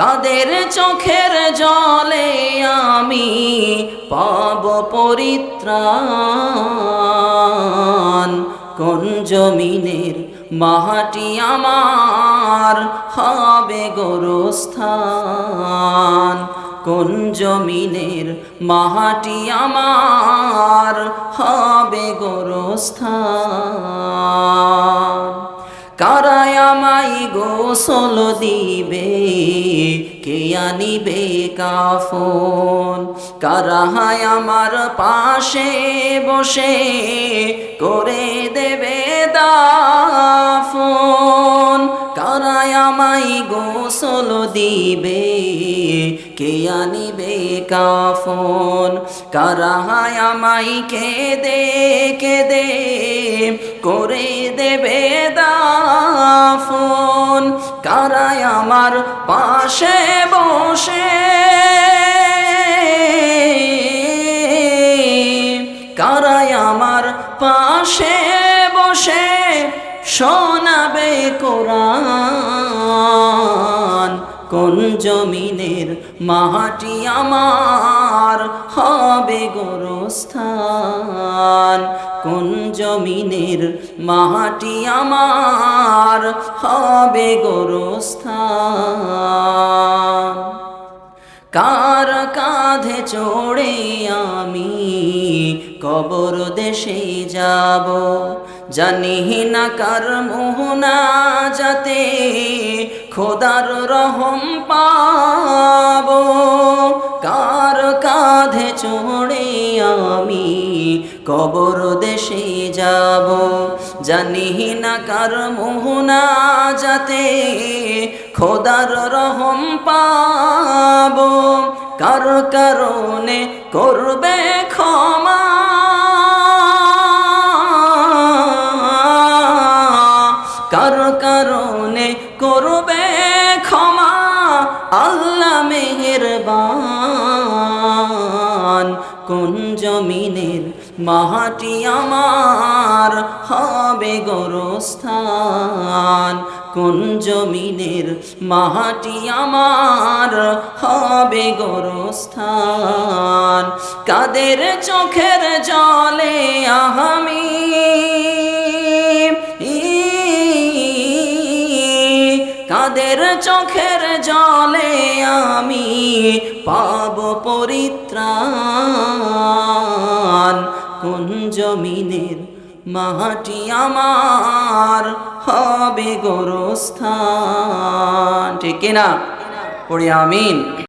কাদের চোখের জলে আমি পাব পরিত্রাণ। কোন জমিনের মাহাটি আমার হবে গোরস্থান? কোন জমিনের মাহাটি আমার হবে গোরস্থান? কারায় আমাই গোসল দিবে। কে আনিবে কাফন? কারাহায় আমার পাশে বসে করে দেবে দাফন। কারায় আমাই গোসল দিবে। কে আনিবে কাফন? কারাহায় আমাই কেদে কেদে করে দেবে আমার পাশে বসে। কারায় আমার পাশে বসে, শোনাবে কোরআন। কোন জমিনের মাটি আমার হবে গোরস্থান? কোন জমিনের মাটি আমার হবে গোরস্থান? কার কাঁধে চড়ে আমি কবর দেশে যাব? জানি না কার মোহনা যাতে খোদার রহম পাব চড়ে আমি কবর দেশে যাব। জানি না কার মোহনা যাতে খোদার রহম পাব। কার কারণে করবে ক্ষমা কোন জমিনের মাটি আমার হবে গোরস্থান? কোন জমিনের মাটি আমার হবে গোরস্থান? কাদের চোখের জলে আহামি? কাদের চোখের জলে আমি পাব পরিত্রাণ। কোন জমিনের মাটি আমার হবে গোরস্থান। ঠিক না পড়ে আমিন।